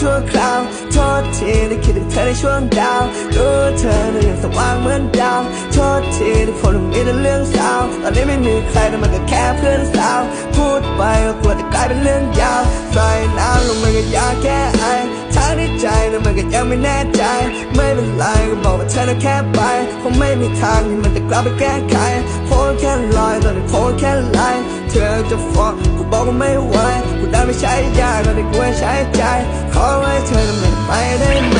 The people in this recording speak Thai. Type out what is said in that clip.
ชั่วคราว โทษทีที่คิดถึงเธอในช่วงดาวรู้เธอนั้นยังสว่างเหมือนดาว โทษทีที่คนมีแต่เรื่องเศร้าตอนนี้ไม่มีใครแต่มันก็แค่เพื่อนสาว พูดไปก็กลัวจะกลายเป็นเรื่องยาวใส่น้ำลงมันก็ยากแค่ไอทั้งที่ใจนั้นมันก็ยังไม่แน่ใจ ไม่เป็นไรก็บอกว่าเธอน่ะแค่ไปคงไม่มีทางที่มันจะกลับไปแก้ไขโพสแค่ลอยตอนนี้โพสแค่ไลน์ เธอจะฟ้องกูบอกว่าไม่ไหวกูได้ไม่ใช้ยาก็ได้กูให้ใช้ใจ ขอไว้เธอทำไม่ไปได้ไหม